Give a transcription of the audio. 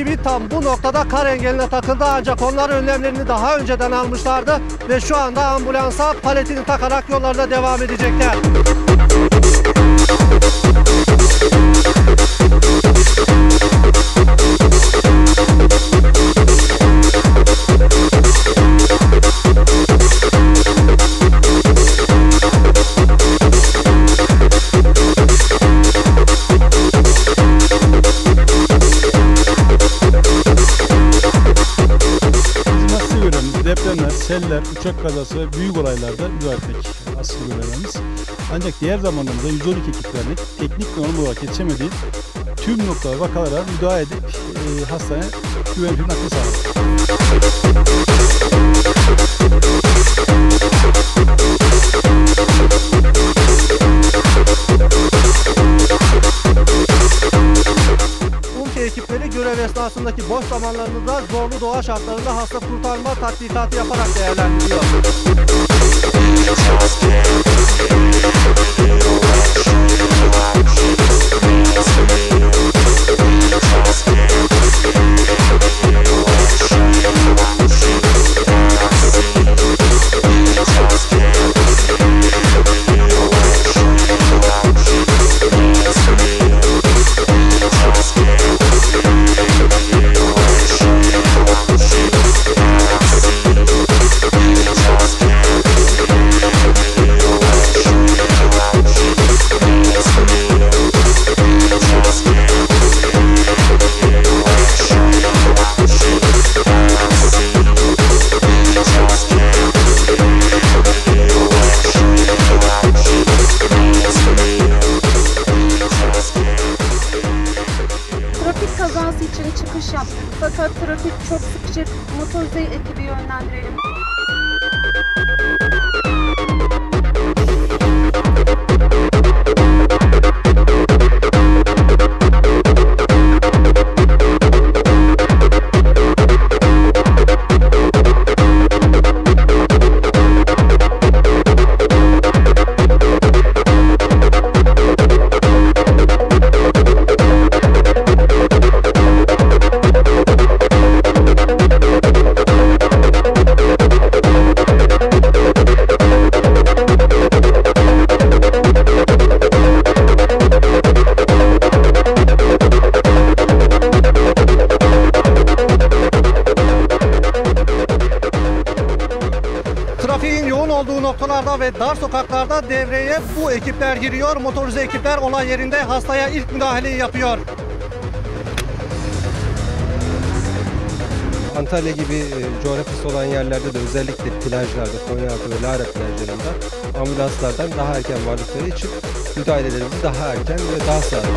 ekibi tam bu noktada kar engeline takıldı ancak onlar önlemlerini daha önceden almışlardı ve şu anda ambulansa paletini takarak yollarına devam edecekler. Seller, uçak kazası ve büyük olaylarda müdahale asıl görevimiz. Ancak diğer zamanlarımızda 112 ekiplerinin teknik normal olarak yetişemediği tüm noktalar vakalara müdahale edip e, hastane güvenli bir nakli sağladık. Görev esnasındaki boş zamanlarını da zorlu doğa şartlarında hasta kurtarma tatbikatı yaparak değerlendiriyor. Sıkışık. Motorize ekibi yönlendirelim. Trafiğin yoğun olduğu noktalarda ve dar sokaklarda devreye bu ekipler giriyor. Motorize ekipler olay yerinde hastaya ilk müdahaleyi yapıyor. Antalya gibi e, coğrafyası olan yerlerde de özellikle plajlarda, Konyaaltı ve Lara plajlarında ambulanslardan daha erken vardıkları için müdahalelerimizi daha erken ve daha sağlıklı.